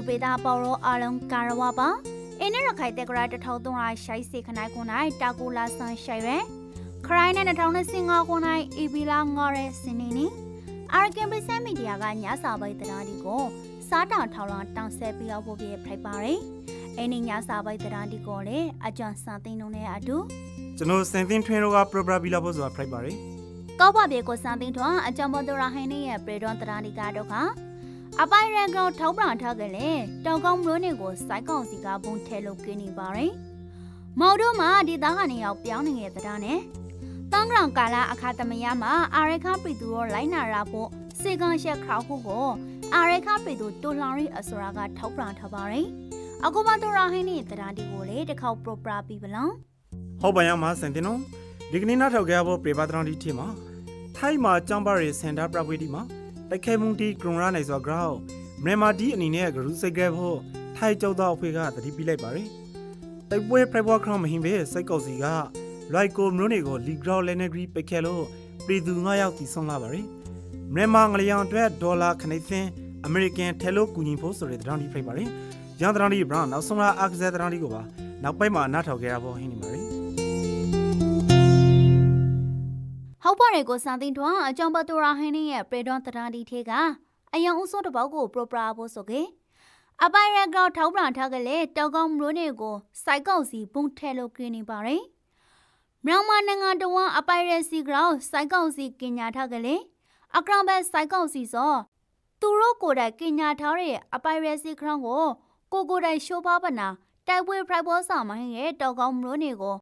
ရကပြည်သူပေသားပေါ်ရောအလုံးကာရဝပါအင်းရခိုင်တက်ကရာ1300ရှိုက်စီခနိုင်ခွန်နိုင်တာကူလာဆန်ရှိုင်ရယ်ခရိုင်းနဲ့2025ခွန်နိုင်အီဘီလာငေါ်ရဲစနေနီအာရကန်ပစမီဒီယာကညစာပိုက်တရားဒီကိုစားတောင်ထောင်လောင်တောင်ဆက်ပြီးတော့ဖို့ပြဖိုက်ပါရယ်အဲ့ဒီညစာပိုက်တရားဒီကိုလေအကြံစံသိန်းလုံးနဲ့အတူကျွန်တော်စင်သင်းထွင်းတို့က proper ပြီးလာဖို့ဆိုတာ flight ပါတယ်ကောက်ပါပြေကိုစံသိန်းထွန်းအကြံမော်ဒရာဟိနေရဲ့ပြေတော်တရားဒီကတော့က အပိုင်ရန်ကောင်ထောက်ပံ့ထားကြလေတောင်ကောင်းမျိုးနေကိုစိုက်ကောင်စီကဘုံထဲလို့ကင်းနေပါရယ်မော်တို့မှာဒီသားကနေရောက်ပြောင်းနေတဲ့တရားနဲ့တန်းကောင်ကာလာအခါသမယမှာအာရခပြည်သူရောလိုက်နာရဖို့စေကန်ရှက်ခါခုကိုအာရခပြည်သူတိုလောင်ရီအစရာကထောက်ပံ့ထားပါရယ်အခုမတော်ရဟင်းနေတရားဒီကိုလေတစ်ခေါက် proper ပြီးပလောင်ဟုတ်ပါရမှာစင်သင်းတို့ဒီကနေ့နောက်ထောက်ခဲ့ဖို့ prepa တရန်ဒီထီမှာထိုင်းမှာចောင်းပါရီစင်တာပရပွေးဒီမှာ တိုက်ခဲမှုတီဂရွန်ရာနိုင်စွာ ground မြန်မာဒီအနေနဲ့ဂရုစိတ်ခဲ့ဖို့ထိုင်းကျောက်သားအဖွဲ့ကတတိပြလိုက်ပါတယ်တိုက်ပွဲ private ground မဟင်ပဲစိတ်ကောက်စီက right ကိုမျိုးနေကို league ground လဲနေဂရီပိတ်ခဲ့လို့ပြည်သူ9ယောက်တီဆုံးလာပါတယ်မြန်မာငလျောင်အတွက်ဒေါ်လာခနိသင်းအမေရိကန်ထဲလို့ကူညီဖို့ဆိုတဲ့တရန်ဒီဖိတ်ပါတယ်ရန်တရန်ဒီဘရောင်းနောက်ဆုံးလာအခဇက်တရန်ဒီကိုပါနောက်ပိုင်းမှာနားထောင်ခဲ့ရဖို့ဟင်းနေပါရီ ဟုတ်ပါတယ်ကိုစံတင်ထွန်းအကြောင်းပတူရာဟင်းရဲ့ပရေဒွန်တရာဒီထေကအယံဥစိုးတစ်ပေါက်ကိုပရိုပရာဖို့ဆိုကေအပိုင်ရကောက်ထောက်ပံ့ထားကလေးတောက်ကောင်းမလို့နေကိုစိုက်ကောက်စီပုံထဲလို့ကင်းနေပါရယ်မြန်မာနိုင်ငံတော်ဝန်အပိုင်ရစီဂရောင်းစိုက်ကောက်စီကင်ညာထားကလေးအကရောင်ဘက်စိုက်ကောက်စီစောသူတို့ကိုယ်တိုင်ကင်ညာထားတဲ့အပိုင်ရစီဂရောင်းကိုကိုကိုယ်တိုင်ရှိုးပါပနာတိုက်ပွဲဖရိုက်ဘောစာမဟင်းရဲ့တောက်ကောင်းမလို့နေကို